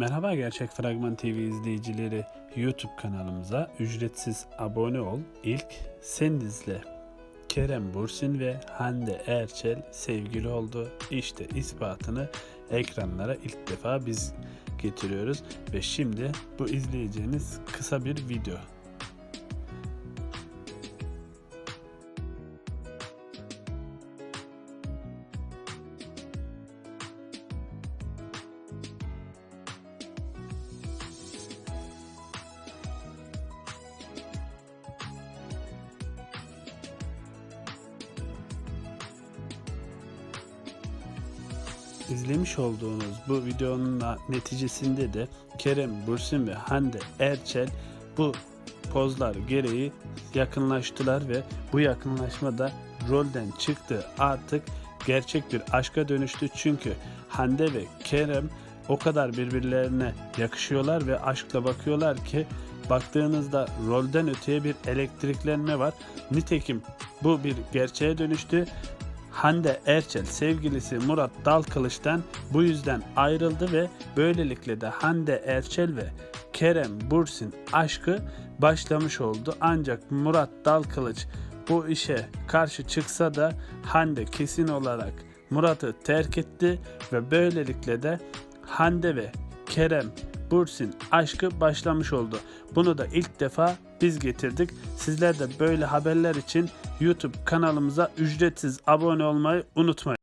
Merhaba Gerçek Fragman TV izleyicileri YouTube kanalımıza ücretsiz abone ol. İlk sen izle. Kerem Bursin ve Hande Erçel sevgili oldu. İşte ispatını ekranlara ilk defa biz getiriyoruz ve şimdi bu izleyeceğiniz kısa bir video. İzlemiş olduğunuz bu videonun da neticesinde de Kerem Bursin ve Hande Erçel bu pozlar gereği yakınlaştılar ve bu yakınlaşmada rolden çıktı. Artık gerçek bir aşka dönüştü çünkü Hande ve Kerem o kadar birbirlerine yakışıyorlar ve aşkla bakıyorlar ki baktığınızda rolden öteye bir elektriklenme var. Nitekim bu bir gerçeğe dönüştü. Hande Erçel sevgilisi Murat Dalkılıç'tan bu yüzden ayrıldı ve böylelikle de Hande Erçel ve Kerem Bursin aşkı başlamış oldu. Ancak Murat Dalkılıç bu işe karşı çıksa da Hande kesin olarak Murat'ı terk etti ve böylelikle de Hande ve Kerem Bursin aşkı başlamış oldu. Bunu da ilk defa biz getirdik. Sizler de böyle haberler için YouTube kanalımıza ücretsiz abone olmayı unutmayın.